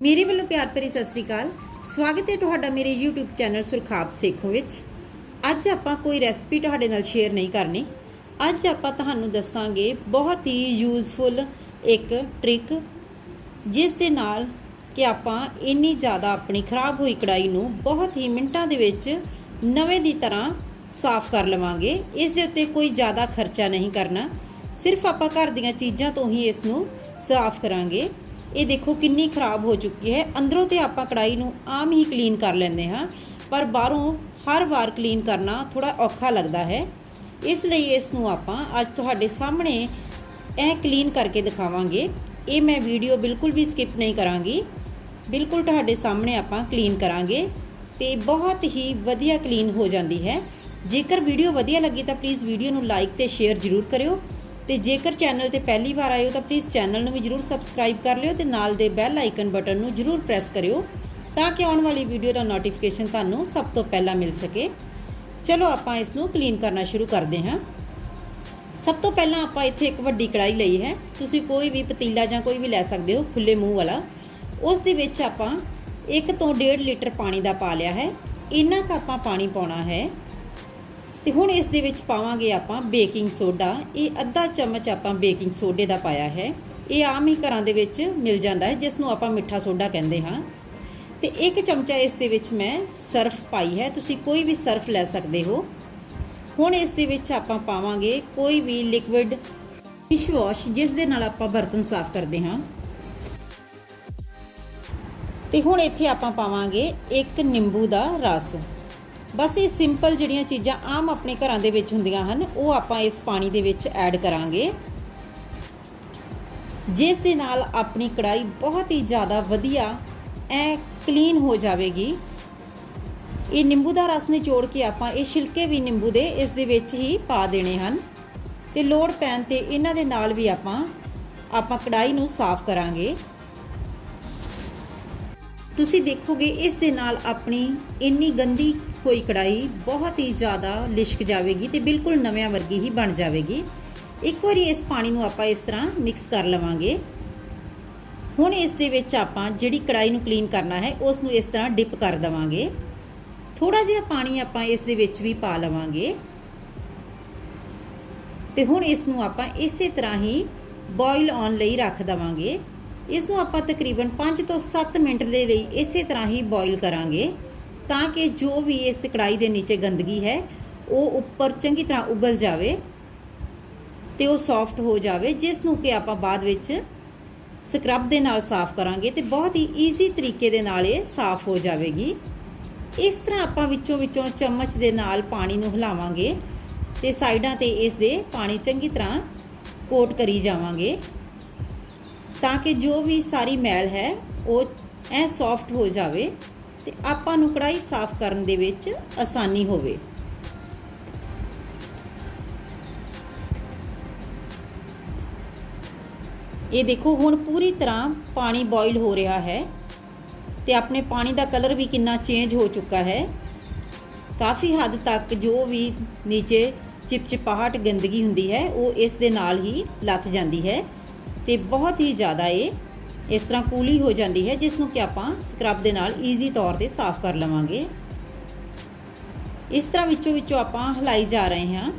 ਮੇਰੇ ਵੱਲੋਂ ਪਿਆਰ ਭਰੀ ਸਤਿ ਸ੍ਰੀ ਅਕਾਲ। ਸਵਾਗਤ ਹੈ ਤੁਹਾਡਾ ਮੇਰੇ YouTube ਚੈਨਲ ਸੁਰਖਾਬ ਸੇਖੋ ਵਿੱਚ। ਅੱਜ ਆਪਾਂ ਕੋਈ ਰੈਸਪੀ ਤੁਹਾਡੇ ਨਾਲ ਸ਼ੇਅਰ ਨਹੀਂ ਕਰਨੀ। ਅੱਜ ਆਪਾਂ ਤੁਹਾਨੂੰ ਦੱਸਾਂਗੇ ਬਹੁਤ ਹੀ ਯੂਜ਼ਫੁਲ ਇੱਕ ਟ੍ਰਿਕ ਜਿਸ ਦੇ ਨਾਲ ਕਿ ਆਪਾਂ ਇੰਨੀ ਜ਼ਿਆਦਾ ਆਪਣੀ ਖਰਾਬ ਹੋਈ ਕੜਾਈ ਨੂੰ ਬਹੁਤ ਹੀ ਮਿੰਟਾਂ ਦੇ ਵਿੱਚ ਨਵੇਂ ਦੀ ਤਰ੍ਹਾਂ ਸਾਫ਼ ਕਰ ਲਵਾਂਗੇ। ਇਸ ਦੇ ਉੱਤੇ ਕੋਈ ਜ਼ਿਆਦਾ ਖਰਚਾ ਨਹੀਂ ਕਰਨਾ। ਸਿਰਫ ਆਪਾਂ ਘਰ ਦੀਆਂ ਚੀਜ਼ਾਂ ਤੋਂ ਹੀ ਇਸ ਨੂੰ ਸਾਫ਼ ਕਰਾਂਗੇ। ਇਹ ਦੇਖੋ ਕਿੰਨੀ ਖਰਾਬ ਹੋ ਚੁੱਕੀ ਹੈ। ਅੰਦਰੋਂ ਤੇ ਆਪਾਂ ਕੜਾਈ ਨੂੰ ਆਮ ਹੀ ਕਲੀਨ ਕਰ ਲੈਂਦੇ ਹਾਂ, ਪਰ ਬਾਹਰੋਂ ਹਰ ਵਾਰ ਕਲੀਨ ਕਰਨਾ ਥੋੜਾ ਔਖਾ ਲੱਗਦਾ ਹੈ। ਇਸ ਲਈ ਇਸ ਨੂੰ ਆਪਾਂ ਅੱਜ ਤੁਹਾਡੇ ਸਾਹਮਣੇ ਇਹ ਕਲੀਨ ਕਰਕੇ ਦਿਖਾਵਾਂਗੇ। ਇਹ ਮੈਂ ਵੀਡੀਓ ਬਿਲਕੁਲ ਵੀ ਸਕਿਪ ਨਹੀਂ ਕਰਾਂਗੀ। ਬਿਲਕੁਲ ਤੁਹਾਡੇ ਸਾਹਮਣੇ ਆਪਾਂ ਕਲੀਨ ਕਰਾਂਗੇ ਤੇ ਬਹੁਤ ਹੀ ਵਧੀਆ ਕਲੀਨ ਹੋ ਜਾਂਦੀ ਹੈ। ਜੇਕਰ ਵੀਡੀਓ ਵਧੀਆ ਲੱਗੀ ਤਾਂ ਪਲੀਜ਼ ਵੀਡੀਓ ਨੂੰ ਲਾਈਕ ਤੇ ਸ਼ੇਅਰ ਜ਼ਰੂਰ ਕਰਿਓ। ਤੇ ਜੇਕਰ ਚੈਨਲ ਤੇ ਪਹਿਲੀ ਵਾਰ ਆਏ ਹੋ ਤਾਂ ਪਲੀਜ਼ ਚੈਨਲ ਨੂੰ ਵੀ ਜ਼ਰੂਰ ਸਬਸਕ੍ਰਾਈਬ ਕਰ ਲਿਓ ਤੇ ਨਾਲ ਦੇ ਬੈਲ ਆਈਕਨ ਬਟਨ ਨੂੰ ਜ਼ਰੂਰ ਪ੍ਰੈਸ ਕਰਿਓ ਤਾਂ ਕਿ ਆਉਣ ਵਾਲੀ ਵੀਡੀਓ ਦਾ ਨੋਟੀਫਿਕੇਸ਼ਨ ਤੁਹਾਨੂੰ ਸਭ ਤੋਂ ਪਹਿਲਾਂ ਮਿਲ ਸਕੇ। ਚਲੋ ਆਪਾਂ ਇਸ ਨੂੰ ਕਲੀਨ ਕਰਨਾ ਸ਼ੁਰੂ ਕਰਦੇ ਹਾਂ। ਸਭ ਤੋਂ ਪਹਿਲਾਂ ਆਪਾਂ ਇੱਥੇ ਇੱਕ ਵੱਡੀ ਕੜਾਈ ਲਈ ਹੈ। ਤੁਸੀਂ ਕੋਈ ਵੀ ਪਤੀਲਾ ਜਾਂ ਕੋਈ ਵੀ ਲੈ ਸਕਦੇ ਹੋ ਖੁੱਲੇ ਮੂੰਹ ਵਾਲਾ। ਉਸ ਦੇ ਵਿੱਚ ਆਪਾਂ 1 ਤੋਂ 1.5 ਲੀਟਰ ਪਾਣੀ ਦਾ ਪਾ ਲਿਆ ਹੈ। ਇੰਨਾ ਕੁ ਆਪਾਂ ਪਾਣੀ ਪਾਉਣਾ ਹੈ। ਤੇ ਹੁਣ ਇਸ ਦੇ ਵਿੱਚ ਪਾਵਾਂਗੇ ਆਪਾਂ ਬੇਕਿੰਗ ਸੋਡਾ। ਇਹ ਅੱਧਾ ਚਮਚ ਆਪਾਂ ਬੇਕਿੰਗ ਸੋਡੇ ਦਾ ਪਾਇਆ ਹੈ। ਇਹ ਆਮ ਹੀ ਘਰਾਂ ਦੇ ਵਿੱਚ ਮਿਲ ਜਾਂਦਾ ਹੈ, ਜਿਸ ਨੂੰ ਆਪਾਂ ਮਿੱਠਾ ਸੋਡਾ ਕਹਿੰਦੇ ਹਾਂ। ਤੇ ਇੱਕ ਚਮਚਾ ਇਸ ਦੇ ਵਿੱਚ ਮੈਂ ਸਰਫ ਪਾਈ ਹੈ। ਤੁਸੀਂ ਕੋਈ ਵੀ ਸਰਫ ਲੈ ਸਕਦੇ ਹੋ। ਹੁਣ ਇਸ ਦੇ ਵਿੱਚ ਆਪਾਂ ਪਾਵਾਂਗੇ ਕੋਈ ਵੀ ਲਿਕੁਇਡ ਡਿਸ਼ ਵਾਸ਼, ਜਿਸ ਦੇ ਨਾਲ ਆਪਾਂ ਬਰਤਨ ਸਾਫ਼ ਕਰਦੇ ਹਾਂ। ਤੇ ਹੁਣ ਇੱਥੇ ਆਪਾਂ ਪਾਵਾਂਗੇ ਇੱਕ ਨਿੰਬੂ ਦਾ ਰਸ। ਬਸ ਇਹ ਸਿੰਪਲ ਜਿਹੜੀਆਂ ਚੀਜ਼ਾਂ ਆਮ ਆਪਣੇ ਘਰਾਂ ਦੇ ਵਿੱਚ ਹੁੰਦੀਆਂ ਹਨ, ਉਹ ਆਪਾਂ ਇਸ ਪਾਣੀ ਦੇ ਵਿੱਚ ਐਡ ਕਰਾਂਗੇ। ਜਿਸ ਦੇ ਨਾਲ ਆਪਣੀ ਕੜਾਈ ਬਹੁਤ ਹੀ ਜ਼ਿਆਦਾ ਵਧੀਆ ਐ ਕਲੀਨ ਹੋ ਜਾਵੇਗੀ। ਇਹ ਨਿੰਬੂ ਦਾ ਰਸ ਨਿਚੋੜ ਕੇ ਆਪਾਂ ਇਹ ਛਿਲਕੇ ਵੀ ਨਿੰਬੂ ਦੇ ਇਸ ਦੇ ਵਿੱਚ ਹੀ ਪਾ ਦੇਣੇ ਹਨ। ਤੇ ਲੋੜ ਪੈਣ ਤੇ ਇਹਨਾਂ ਦੇ ਨਾਲ ਵੀ ਆਪਾਂ ਆਪਾਂ ਕੜਾਈ ਨੂੰ ਸਾਫ਼ ਕਰਾਂਗੇ। ਤੁਸੀਂ ਦੇਖੋਗੇ ਇਸ ਦੇ ਨਾਲ ਆਪਣੀ ਇੰਨੀ ਗੰਦੀ ਹੋਈ ਕੜਾਈ ਬਹੁਤ ਹੀ ਜ਼ਿਆਦਾ ਲਿਸ਼ਕ ਜਾਵੇਗੀ ਤੇ ਬਿਲਕੁਲ ਨਵਿਆਂ ਵਰਗੀ ਹੀ ਬਣ ਜਾਵੇਗੀ। ਇੱਕ ਵਾਰੀ ਇਸ ਪਾਣੀ ਨੂੰ ਆਪਾਂ ਇਸ ਤਰ੍ਹਾਂ ਮਿਕਸ ਕਰ ਲਵਾਂਗੇ। ਹੁਣ ਇਸ ਦੇ ਵਿੱਚ ਆਪਾਂ ਜਿਹੜੀ ਕੜਾਈ ਨੂੰ ਕਲੀਨ ਕਰਨਾ ਹੈ, ਉਸ ਨੂੰ ਇਸ ਤਰ੍ਹਾਂ ਡਿਪ ਕਰ ਦਵਾਂਗੇ। ਥੋੜਾ ਜਿਹਾ ਪਾਣੀ ਆਪਾਂ ਇਸ ਦੇ ਵਿੱਚ ਵੀ ਪਾ ਲਵਾਂਗੇ। ਤੇ ਹੁਣ ਇਸ ਨੂੰ ਆਪਾਂ ਇਸੇ ਤਰ੍ਹਾਂ ਹੀ ਬੋਇਲ ਆਨ ਲਈ ਰੱਖ ਦਵਾਂਗੇ। ਇਸ ਨੂੰ ਆਪਾਂ ਤਕਰੀਬਨ 5 ਤੋਂ 7 ਮਿੰਟ ਦੇ ਲਈ ਇਸੇ ਤਰ੍ਹਾਂ ਹੀ ਬੋਇਲ ਕਰਾਂਗੇ। ਤਾਂ ਕਿ ਜੋ ਵੀ ਇਸ ਕੜਾਈ ਦੇ ਨੀਚੇ ਗੰਦਗੀ ਹੈ, ਉਹ ਉੱਪਰ ਚੰਗੀ ਤਰ੍ਹਾਂ ਉਗਲ ਜਾਵੇ ਤੇ ਉਹ ਸੌਫਟ ਹੋ ਜਾਵੇ ਜਿਸ ਨੂੰ ਕਿ ਆਪਾਂ ਬਾਅਦ ਵਿੱਚ ਸਕਰਬ ਦੇ ਨਾਲ ਸਾਫ਼ ਕਰਾਂਗੇ ਤੇ ਬਹੁਤ ਹੀ ਈਜ਼ੀ ਤਰੀਕੇ ਦੇ ਨਾਲ ਇਹ ਸਾਫ਼ ਹੋ ਜਾਵੇਗੀ। ਇਸ ਤਰ੍ਹਾਂ ਆਪਾਂ ਵਿੱਚੋਂ ਵਿੱਚੋਂ ਚਮਚ ਦੇ ਨਾਲ ਪਾਣੀ ਨੂੰ ਹਿਲਾਵਾਂਗੇ ਤੇ ਸਾਈਡਾਂ ਤੇ ਇਸ ਦੇ ਪਾਣੀ ਚੰਗੀ ਤਰ੍ਹਾਂ ਕੋਟ ਕਰੀ ਜਾਵਾਂਗੇ ਤਾਂ ਕਿ ਜੋ ਵੀ ਸਾਰੀ ਮੈਲ ਹੈ, ਉਹ ਐ ਸੌਫਟ ਹੋ ਜਾਵੇ। ਤੇ ਆਪਾਂ ਨੂੰ ਕੜਾਈ ਸਾਫ਼ ਕਰਨ ਦੇ ਵਿੱਚ ਆਸਾਨੀ ਹੋਵੇ। ਇਹ ਦੇਖੋ, ਹੁਣ ਪੂਰੀ ਤਰ੍ਹਾਂ ਪਾਣੀ ਬੋਇਲ ਹੋ ਰਿਹਾ ਹੈ ਤੇ ਆਪਣੇ ਪਾਣੀ ਦਾ ਕਲਰ ਵੀ ਕਿੰਨਾ ਚੇਂਜ ਹੋ ਚੁੱਕਾ ਹੈ। ਕਾਫੀ ਹੱਦ ਤੱਕ ਜੋ ਵੀ ਨੀਚੇ ਚਿਪਚਿਪਾਹਟ ਗੰਦਗੀ ਹੁੰਦੀ ਹੈ, ਉਹ ਇਸ ਦੇ ਨਾਲ ਹੀ ਲੱਥ ਜਾਂਦੀ ਹੈ ਤੇ ਬਹੁਤ ਹੀ ਜ਼ਿਆਦਾ ਇਹ ਇਸ ਤਰ੍ਹਾਂ ਕੂਲੀ ਹੋ ਜਾਂਦੀ ਹੈ, ਜਿਸ ਨੂੰ ਕਿ ਆਪਾਂ ਸਕਰਬ ਦੇ ਨਾਲ ਈਜ਼ੀ ਤੌਰ ਤੇ ਸਾਫ਼ ਕਰ ਲਵਾਂਗੇ। ਇਸ ਤਰ੍ਹਾਂ ਵਿੱਚੋਂ ਵਿੱਚੋਂ ਆਪਾਂ ਹਲਾਈ ਜਾ ਰਹੇ ਹਾਂ।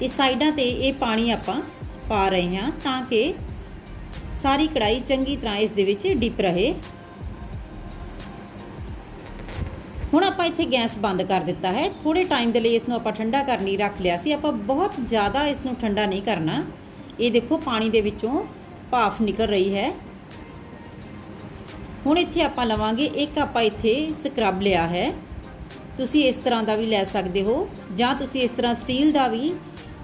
ਤੇ ਸਾਈਡਾਂ ਤੇ ਇਹ ਪਾਣੀ ਆਪਾਂ ਪਾ ਰਹੇ ਹਾਂ ਤਾਂ ਕਿ ਸਾਰੀ ਕੜਾਈ ਚੰਗੀ ਤਰ੍ਹਾਂ ਇਸ ਦੇ ਵਿੱਚ ਡਿਪ ਰਹੇ। ਹੁਣ ਆਪਾਂ ਇੱਥੇ ਗੈਸ ਬੰਦ ਕਰ ਦਿੱਤਾ ਹੈ। ਥੋੜੇ ਟਾਈਮ ਦੇ ਲਈ ਇਸ ਨੂੰ ਆਪਾਂ ਠੰਡਾ ਕਰਨ ਲਈ ਰੱਖ ਲਿਆ ਸੀ। ਆਪਾਂ ਬਹੁਤ ਜ਼ਿਆਦਾ ਇਸ ਨੂੰ ਠੰਡਾ ਨਹੀਂ ਕਰਨਾ। ਇਹ ਦੇਖੋ ਪਾਣੀ ਦੇ ਵਿੱਚੋਂ ਭਾਫ ਨਿਕਲ ਰਹੀ ਹੈ। ਹੁਣ ਇੱਥੇ ਆਪਾਂ ਲਵਾਂਗੇ, ਇੱਕ ਆਪਾਂ ਇੱਥੇ ਸਕਰਬ ਲਿਆ ਹੈ। ਤੁਸੀਂ ਇਸ ਤਰ੍ਹਾਂ ਦਾ ਵੀ ਲੈ ਸਕਦੇ ਹੋ, ਜਾਂ ਤੁਸੀਂ ਇਸ ਤਰ੍ਹਾਂ ਸਟੀਲ ਦਾ ਵੀ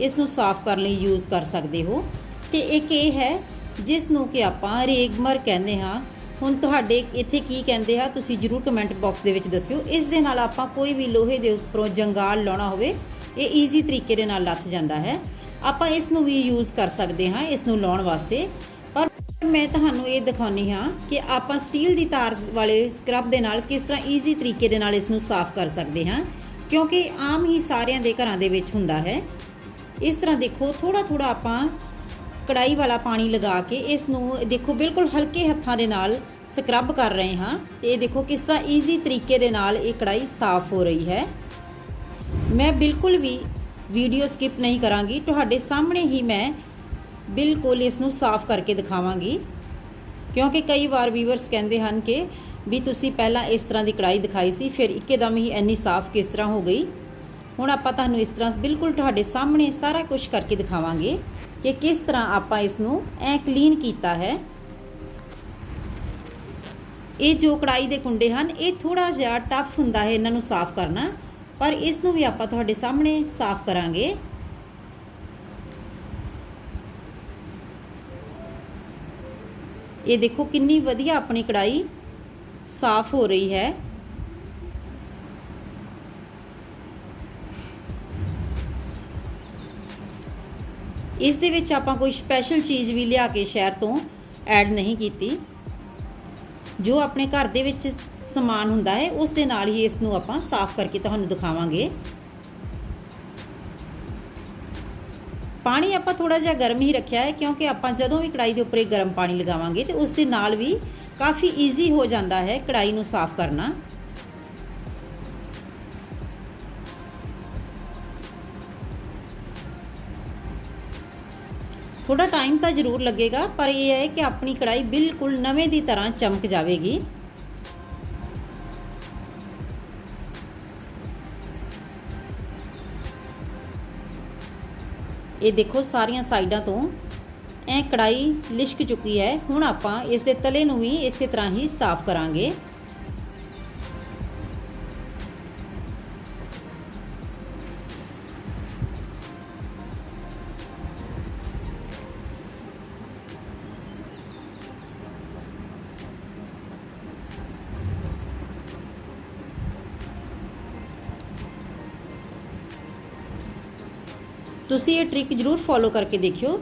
ਇਸ ਨੂੰ ਸਾਫ਼ ਕਰਨ ਲਈ ਯੂਜ਼ ਕਰ ਸਕਦੇ ਹੋ। ਤੇ ਇੱਕ ਇਹ ਹੈ ਜਿਸ ਨੂੰ ਕਿ ਆਪਾਂ ਰੇਗਮਰ ਕਹਿੰਦੇ ਹਾਂ। ਹੁਣ ਤੁਹਾਡੇ ਇੱਥੇ ਕੀ ਕਹਿੰਦੇ ਆ, ਤੁਸੀਂ ਜਰੂਰ ਕਮੈਂਟ ਬਾਕਸ ਦੇ ਵਿੱਚ ਦੱਸਿਓ। ਇਸ ਦੇ ਨਾਲ ਆਪਾਂ ਕੋਈ ਵੀ ਲੋਹੇ ਦੇ ਉੱਪਰੋਂ ਜੰਗਾਲ ਲਾਉਣਾ ਹੋਵੇ, ਇਹ ਈਜ਼ੀ ਤਰੀਕੇ ਦੇ ਨਾਲ ਲੱਥ ਜਾਂਦਾ ਹੈ। ਆਪਾਂ ਇਸ ਨੂੰ ਵੀ ਯੂਜ਼ ਕਰ ਸਕਦੇ ਹਾਂ ਇਸ ਨੂੰ ਲਾਉਣ ਵਾਸਤੇ। ਪਰ ਮੈਂ ਤੁਹਾਨੂੰ ਇਹ ਦਿਖਾਉਣੀ ਹਾਂ ਕਿ ਆਪਾਂ ਸਟੀਲ ਦੀ ਤਾਰ ਵਾਲੇ ਸਕਰਬ ਦੇ ਨਾਲ ਕਿਸ ਤਰ੍ਹਾਂ ਈਜ਼ੀ ਤਰੀਕੇ ਦੇ ਨਾਲ ਇਸ ਨੂੰ ਸਾਫ਼ ਕਰ ਸਕਦੇ ਹਾਂ, ਕਿਉਂਕਿ ਆਮ ਹੀ ਸਾਰਿਆਂ ਦੇ ਘਰਾਂ ਦੇ ਵਿੱਚ ਹੁੰਦਾ ਹੈ। ਇਸ ਤਰ੍ਹਾਂ ਦੇਖੋ ਥੋੜਾ ਥੋੜਾ ਆਪਾਂ ਕੜਾਈ ਵਾਲਾ ਪਾਣੀ ਲਗਾ ਕੇ ਇਸ ਨੂੰ ਦੇਖੋ, ਬਿਲਕੁਲ ਹਲਕੇ ਹੱਥਾਂ ਦੇ ਨਾਲ ਸਕਰਬ ਕਰ ਰਹੇ ਹਾਂ ਤੇ ਇਹ ਦੇਖੋ ਕਿਸ ਤਰ੍ਹਾਂ ਈਜ਼ੀ ਤਰੀਕੇ ਦੇ ਨਾਲ ਇਹ ਕੜਾਈ ਸਾਫ਼ ਹੋ ਰਹੀ ਹੈ। ਮੈਂ ਬਿਲਕੁਲ ਵੀ ਵੀਡੀਓ ਸਕਿਪ ਨਹੀਂ ਕਰਾਂਗੀ। ਤੁਹਾਡੇ ਸਾਹਮਣੇ ਹੀ ਮੈਂ ਬਿਲਕੁਲ ਇਸ ਨੂੰ ਸਾਫ਼ ਕਰਕੇ ਦਿਖਾਵਾਂਗੀ। ਕਿਉਂਕਿ ਕਈ ਵਾਰ ਵੀਵਰਸ ਕਹਿੰਦੇ ਹਨ ਕਿ ਵੀ ਤੁਸੀਂ ਪਹਿਲਾਂ ਇਸ ਤਰ੍ਹਾਂ ਦੀ ਕੜਾਈ ਦਿਖਾਈ ਸੀ, ਫਿਰ ਇੱਕਦਮ ਹੀ ਇੰਨੀ ਸਾਫ਼ ਕਿਸ ਤਰ੍ਹਾਂ ਹੋ ਗਈ। ਹੁਣ ਆਪਾਂ ਤੁਹਾਨੂੰ ਇਸ ਤਰ੍ਹਾਂ ਬਿਲਕੁਲ ਤੁਹਾਡੇ ਸਾਹਮਣੇ ਸਾਰਾ ਕੁਝ ਕਰਕੇ ਦਿਖਾਵਾਂਗੇ ਕਿ ਕਿਸ ਤਰ੍ਹਾਂ ਆਪਾਂ ਇਸ ਨੂੰ ਐ ਕਲੀਨ ਕੀਤਾ ਹੈ। ਇਹ ਜੋ ਕੜਾਈ ਦੇ ਕੁੰਡੇ ਹਨ, ਇਹ ਥੋੜਾ ਜਿਹਾ ਟਫ ਹੁੰਦਾ ਹੈ ਇਹਨਾਂ ਨੂੰ ਸਾਫ਼ ਕਰਨਾ, ਪਰ ਇਸ ਨੂੰ ਵੀ ਆਪਾਂ ਤੁਹਾਡੇ ਸਾਹਮਣੇ ਸਾਫ਼ ਕਰਾਂਗੇ। ਇਹ ਦੇਖੋ ਕਿੰਨੀ ਵਧੀਆ ਆਪਣੀ ਕੜਾਈ ਸਾਫ਼ ਹੋ ਰਹੀ ਹੈ। ਇਸ ਦੇ ਵਿੱਚ ਆਪਾਂ ਕੋਈ ਸਪੈਸ਼ਲ ਚੀਜ਼ ਵੀ ਲਿਆ ਕੇ ਸ਼ਹਿਰ ਤੋਂ ਐਡ ਨਹੀਂ ਕੀਤੀ। ਜੋ ਆਪਣੇ ਘਰ ਦੇ ਵਿੱਚ ਸਮਾਨ ਹੁੰਦਾ ਹੈ, ਉਸ ਦੇ ਨਾਲ ਹੀ ਇਸ ਨੂੰ ਆਪਾਂ ਸਾਫ਼ ਕਰਕੇ ਤੁਹਾਨੂੰ ਦਿਖਾਵਾਂਗੇ। ਪਾਣੀ ਆਪਾਂ ਥੋੜਾ ਜਿਹਾ ਗਰਮ ਹੀ ਰੱਖਿਆ ਹੈ, ਕਿਉਂਕਿ ਆਪਾਂ ਜਦੋਂ ਵੀ ਕੜਾਈ ਦੇ ਉੱਪਰ ਇਹ ਗਰਮ ਪਾਣੀ ਲਗਾਵਾਂਗੇ ਤੇ ਉਸ ਦੇ ਨਾਲ ਵੀ ਕਾਫੀ ਈਜ਼ੀ ਹੋ ਜਾਂਦਾ ਹੈ ਕੜਾਈ ਨੂੰ ਸਾਫ਼ ਕਰਨਾ। ਥੋੜਾ ਟਾਈਮ ਤਾਂ ਜ਼ਰੂਰ ਲੱਗੇਗਾ, ਪਰ ਇਹ ਹੈ ਕਿ ਆਪਣੀ ਕੜਾਈ ਬਿਲਕੁਲ ਨਵੇਂ ਦੀ ਤਰ੍ਹਾਂ ਚਮਕ ਜਾਵੇਗੀ। ਇਹ ਦੇਖੋ ਸਾਰੀਆਂ ਸਾਈਡਾਂ ਤੋਂ ਐ ਕੜਾਈ ਲਿਸ਼ਕ ਚੁੱਕੀ ਹੈ। ਹੁਣ ਆਪਾਂ ਇਸ ਦੇ ਤਲੇ ਨੂੰ ਵੀ ਇਸੇ ਤਰ੍ਹਾਂ ਹੀ ਸਾਫ਼ ਕਰਾਂਗੇ। ਤੁਸੀਂ ਇਹ ਟ੍ਰਿਕ ਜ਼ਰੂਰ ਫੋਲੋ ਕਰਕੇ ਦੇਖਿਓ।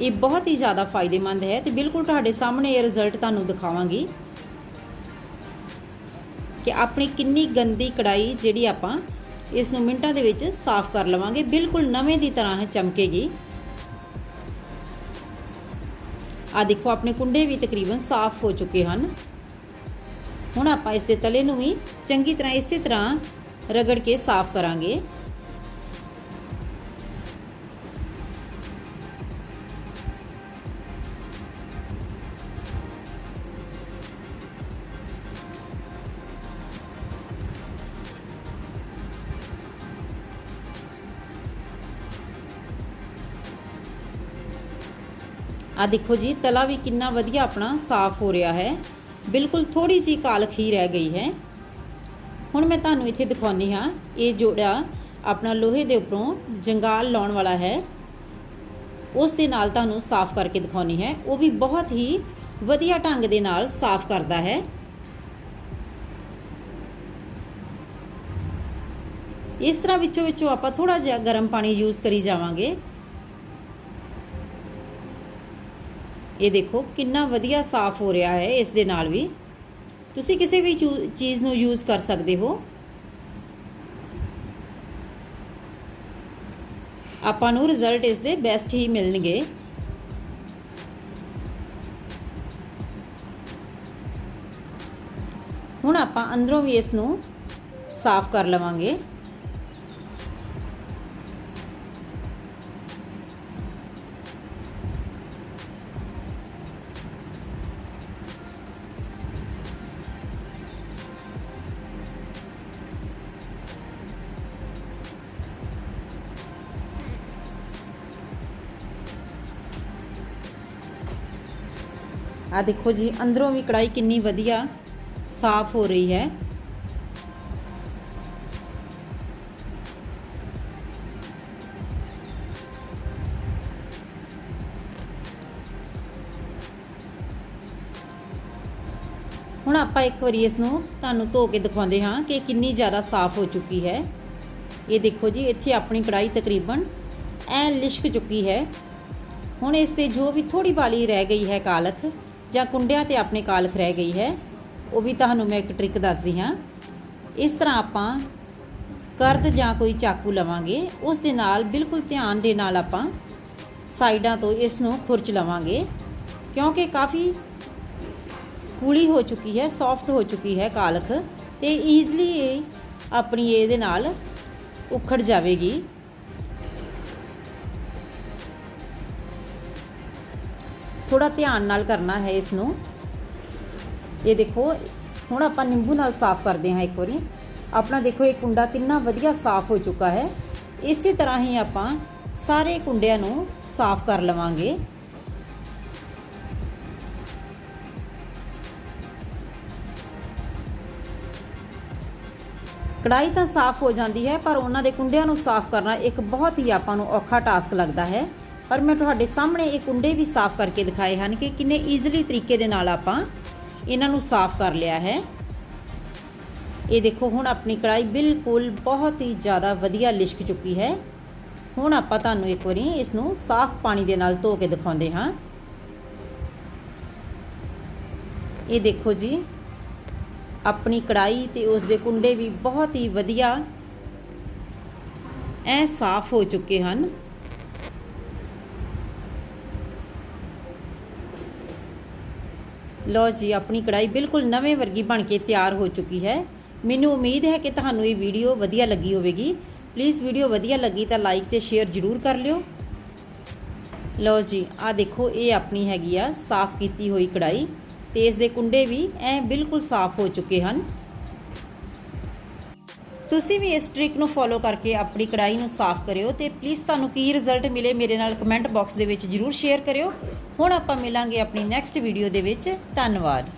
ਇਹ ਬਹੁਤ ਹੀ ਜ਼ਿਆਦਾ ਫਾਇਦੇਮੰਦ ਹੈ ਤੇ ਬਿਲਕੁਲ ਤੁਹਾਡੇ ਸਾਹਮਣੇ ਇਹ ਰਿਜ਼ਲਟ ਤੁਹਾਨੂੰ ਦਿਖਾਵਾਂਗੀ ਕਿ ਆਪਣੀ ਕਿੰਨੀ ਗੰਦੀ ਕੜਾਈ ਜਿਹੜੀ ਆਪਾਂ ਇਸ ਨੂੰ ਮਿੰਟਾਂ ਦੇ ਵਿੱਚ ਸਾਫ਼ ਕਰ ਲਵਾਂਗੇ। ਬਿਲਕੁਲ ਨਵੇਂ ਦੀ ਤਰ੍ਹਾਂ ਚਮਕੇਗੀ। ਆ ਦੇਖੋ, ਆਪਣੇ ਕੁੰਡੇ ਵੀ ਤਕਰੀਬਨ ਸਾਫ਼ ਹੋ ਚੁੱਕੇ ਹਨ। ਹੁਣ ਆਪਾਂ ਇਸ ਦੇ ਤਲੇ ਨੂੰ ਵੀ ਚੰਗੀ ਤਰ੍ਹਾਂ ਇਸੇ ਤਰ੍ਹਾਂ ਰਗੜ ਕੇ ਸਾਫ਼ ਕਰਾਂਗੇ। ਆ ਦੇਖੋ ਜੀ, ਤਲਾ ਵੀ ਕਿੰਨਾ ਵਧੀਆ ਆਪਣਾ ਸਾਫ਼ ਹੋ ਰਿਹਾ ਹੈ। ਬਿਲਕੁਲ ਥੋੜੀ ਜੀ ਕਾਲਖ ਹੀ ਰਹਿ ਗਈ ਹੈ। ਹੁਣ ਮੈਂ ਤੁਹਾਨੂੰ ਇੱਥੇ ਦਿਖਾਉਣੀ ਹਾਂ, ਇਹ ਜੋੜਾ ਆਪਣਾ ਲੋਹੇ ਦੇ ਉੱਪਰੋਂ ਜੰਗਾਲ ਲਾਉਣ ਵਾਲਾ ਹੈ। ਉਸ ਦੇ ਨਾਲ ਤੁਹਾਨੂੰ ਸਾਫ਼ ਕਰਕੇ ਦਿਖਾਉਣੀ ਹੈ। ਉਹ ਵੀ ਬਹੁਤ ਹੀ ਵਧੀਆ ਢੰਗ ਦੇ ਨਾਲ ਸਾਫ਼ ਕਰਦਾ ਹੈ। ਇਸ ਤਰ੍ਹਾਂ ਵਿੱਚੋਂ ਵਿੱਚੋਂ ਆਪਾਂ ਥੋੜਾ ਜਿਹਾ ਗਰਮ ਪਾਣੀ ਯੂਜ਼ ਕਰੀ ਜਾਵਾਂਗੇ। ਇਹ ਦੇਖੋ ਕਿੰਨਾ ਵਧੀਆ ਸਾਫ਼ ਹੋ ਰਿਹਾ ਹੈ ਇਸ ਦੇ ਨਾਲ ਵੀ। ਤੁਸੀਂ ਕਿਸੇ ਵੀ ਚੀਜ਼ ਨੂੰ ਯੂਜ਼ ਕਰ ਸਕਦੇ ਹੋ। ਆਪਾਂ ਨੂੰ ਰਿਜ਼ਲਟ ਇਸ ਦੇ ਬੈਸਟ ਹੀ ਮਿਲਣਗੇ। ਹੁਣ ਆਪਾਂ ਅੰਦਰੋਂ ਵੀ ਇਸ ਨੂੰ ਸਾਫ਼ ਕਰ ਲਵਾਂਗੇ। ਆ ਦੇਖੋ ਜੀ, ਅੰਦਰੋਂ ਵੀ ਕੜਾਈ ਕਿੰਨੀ ਵਧੀਆ ਸਾਫ਼ ਹੋ ਰਹੀ ਹੈ। ਹੁਣ ਆਪਾਂ ਇੱਕ ਵਾਰੀ ਇਸ ਨੂੰ ਤੁਹਾਨੂੰ ਧੋ ਕੇ ਦਿਖਾਉਂਦੇ ਹਾਂ ਕਿ ਕਿੰਨੀ ਜ਼ਿਆਦਾ ਸਾਫ਼ ਹੋ ਚੁੱਕੀ ਹੈ। ਇਹ ਦੇਖੋ ਜੀ, ਇੱਥੇ ਆਪਣੀ ਕੜਾਈ ਤਕਰੀਬਨ ਐ ਲਿਸ਼ਕ ਚੁੱਕੀ ਹੈ। ਹੁਣ ਇਸ ਤੇ ਜੋ ਵੀ ਥੋੜੀ ਬਾਲੀ ਰਹਿ ਗਈ ਹੈ ਕਾਲਖ ਜਾਂ ਕੁੰਡਿਆਂ ਤੇ ਆਪਣੇ ਕਾਲਖ ਰਹਿ ਗਈ ਹੈ, ਉਹ ਵੀ ਤੁਹਾਨੂੰ ਮੈਂ ਇੱਕ ਟ੍ਰਿਕ ਦੱਸਦੀ ਹਾਂ। ਇਸ ਤਰ੍ਹਾਂ ਆਪਾਂ ਕਰਦ ਜਾਂ ਕੋਈ ਚਾਕੂ ਲਵਾਂਗੇ, ਉਸ ਦੇ ਨਾਲ ਬਿਲਕੁਲ ਧਿਆਨ ਦੇ ਨਾਲ ਆਪਾਂ ਸਾਈਡਾਂ ਤੋਂ ਇਸ ਨੂੰ ਖੁਰਚ ਲਵਾਂਗੇ, ਕਿਉਂਕਿ ਕਾਫੀ ਕੂਲੀ ਹੋ ਚੁੱਕੀ ਹੈ ਸੌਫਟ ਹੋ ਚੁੱਕੀ ਹੈ ਕਾਲਖ ਤੇ ਈਜ਼ਲੀ ਇਹ ਆਪਣੀ ਇਹਦੇ ਨਾਲ ਉਖੜ ਜਾਵੇਗੀ। ਥੋੜਾ ਧਿਆਨ ਨਾਲ ਕਰਨਾ ਹੈ ਇਸ ਨੂੰ ਇਹ ਦੇਖੋ, ਹੁਣ ਆਪਾਂ ਨਿੰਬੂ ਨਾਲ ਸਾਫ਼ ਕਰਦੇ ਹਾਂ ਇੱਕ ਵਾਰੀ। ਆਪਣਾ ਦੇਖੋ, ਇਹ ਕੁੰਡਾ ਕਿੰਨਾ ਵਧੀਆ ਸਾਫ਼ ਹੋ ਚੁੱਕਾ ਹੈ। ਇਸੇ ਤਰ੍ਹਾਂ ਹੀ ਆਪਾਂ ਸਾਰੇ ਕੁੰਡਿਆਂ ਨੂੰ ਸਾਫ਼ ਕਰ ਲਵਾਂਗੇ। ਕੜਾਈ ਤਾਂ ਸਾਫ਼ ਹੋ ਜਾਂਦੀ ਹੈ, ਪਰ ਉਹਨਾਂ ਦੇ ਕੁੰਡਿਆਂ ਨੂੰ ਸਾਫ਼ ਕਰਨਾ ਇੱਕ ਬਹੁਤ ਹੀ ਆਪਾਂ ਨੂੰ ਔਖਾ ਟਾਸਕ ਲੱਗਦਾ ਹੈ। ਪਰ ਮੈਂ ਤੁਹਾਡੇ ਸਾਹਮਣੇ ਇਹ ਕੁੰਡੇ ਵੀ ਸਾਫ਼ ਕਰਕੇ ਦਿਖਾਏ ਹਨ ਕਿ ਕਿੰਨੇ ਈਜ਼ੀਲੀ ਤਰੀਕੇ ਦੇ ਨਾਲ ਆਪਾਂ ਇਹਨਾਂ ਨੂੰ ਸਾਫ਼ ਕਰ ਲਿਆ ਹੈ। ਇਹ ਦੇਖੋ, ਹੁਣ ਆਪਣੀ ਕੜਾਈ ਬਿਲਕੁਲ ਬਹੁਤ ਹੀ ਜ਼ਿਆਦਾ ਵਧੀਆ ਲਿਸ਼ਕ ਚੁੱਕੀ ਹੈ। ਹੁਣ ਆਪਾਂ ਤੁਹਾਨੂੰ ਇੱਕ ਵਾਰੀ ਇਸ ਨੂੰ ਸਾਫ਼ ਪਾਣੀ ਦੇ ਨਾਲ ਧੋ ਕੇ ਦਿਖਾਉਂਦੇ ਹਾਂ। ਇਹ ਦੇਖੋ ਜੀ, ਆਪਣੀ ਕੜਾਈ ਤੇ ਉਸ ਦੇ ਕੁੰਡੇ ਵੀ ਬਹੁਤ ਹੀ ਵਧੀਆ ਐ ਸਾਫ਼ ਹੋ ਚੁੱਕੇ ਹਨ। ਲੋ ਜੀ, ਆਪਣੀ ਕੜਾਈ ਬਿਲਕੁਲ ਨਵੇਂ ਵਰਗੀ ਬਣ ਕੇ ਤਿਆਰ ਹੋ ਚੁੱਕੀ ਹੈ। ਮੈਨੂੰ ਉਮੀਦ ਹੈ ਕਿ ਤੁਹਾਨੂੰ ਇਹ ਵੀਡੀਓ ਵਧੀਆ ਲੱਗੀ ਹੋਵੇਗੀ। ਪਲੀਜ਼ ਵੀਡੀਓ ਵਧੀਆ ਲੱਗੀ ਤਾਂ ਲਾਈਕ ਤੇ ਸ਼ੇਅਰ ਜ਼ਰੂਰ ਕਰ ਲਿਓ। ਲਓ ਜੀ ਆ ਦੇਖੋ, ਇਹ ਆਪਣੀ ਹੈਗੀ ਆ ਸਾਫ਼ ਕੀਤੀ ਹੋਈ ਕੜਾਈ ਤੇ ਇਸ ਦੇ ਕੁੰਡੇ ਵੀ ਐ ਬਿਲਕੁਲ ਸਾਫ਼ ਹੋ ਚੁੱਕੇ ਹਨ। ਤੁਸੀਂ ਵੀ ਇਸ ਟ੍ਰਿਕ ਨੂੰ ਫੋਲੋ ਕਰਕੇ ਆਪਣੀ ਕੜਾਈ ਨੂੰ ਸਾਫ਼ ਕਰਿਓ ਤੇ ਪਲੀਜ਼ ਤੁਹਾਨੂੰ ਕੀ ਰਿਜ਼ਲਟ ਮਿਲੇ ਮੇਰੇ ਨਾਲ ਕਮੈਂਟ ਬਾਕਸ ਦੇ ਵਿੱਚ ਜਰੂਰ ਸ਼ੇਅਰ ਕਰਿਓ। ਹੁਣ ਆਪਾਂ ਮਿਲਾਂਗੇ ਆਪਣੀ ਨੈਕਸਟ ਵੀਡੀਓ ਦੇ ਵਿੱਚ। ਧੰਨਵਾਦ।